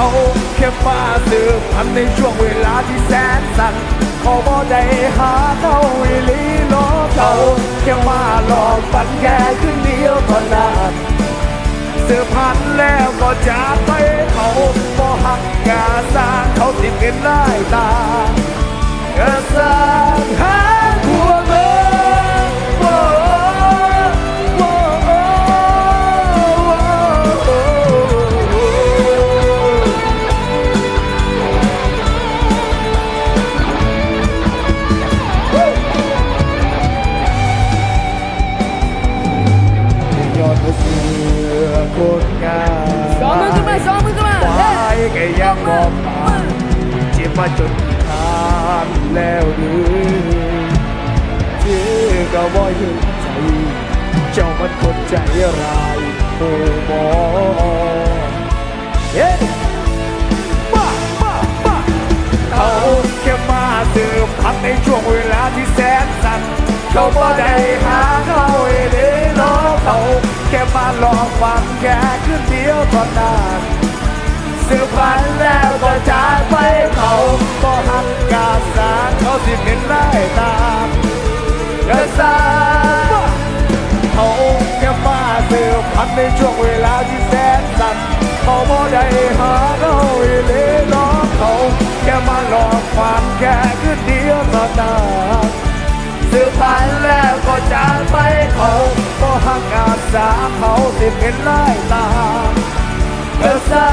เขาแค่มาสืบพันในช่วงเวลาที่แสนสั้นขาบ่ได้หาเขาอีลีหลอเขาแค่มาหลอกฝันแค่คืนเดียวเท่านั้นสืบพันแล้วก็จากไปเขาบ่หักกาสร้างเขาติดเงินได้ตาก็สร้ มาจนทานแล้วหรือเชื่อก็บ่เห็นใจ เจ้ามันคนใจร้ายโอ้บอเย้มามามาเขาแค่มาสืบพันธุ์ในช่วงเวลาที่แสนสั้นเขาบ่ได้หาเขาเอเดล้อเขาแค่มาหลอกฟังแค่คืนเดียวเท่านั้นสืบพันแล้วก็จ เขาสิเป็นได้ตามกระสาเขาแค่มาเสืบพันในช่วงเวลาที่แสนสั้นเขาบ่ได้หาเราอีเลยหลอกเขาแค่มาหลอกฟังแค่คืนเดียวเท่านั้นสืบพันแล้วก็จากไปเขาก็หักกาสาเขาสิเป็นได้ตามกระสา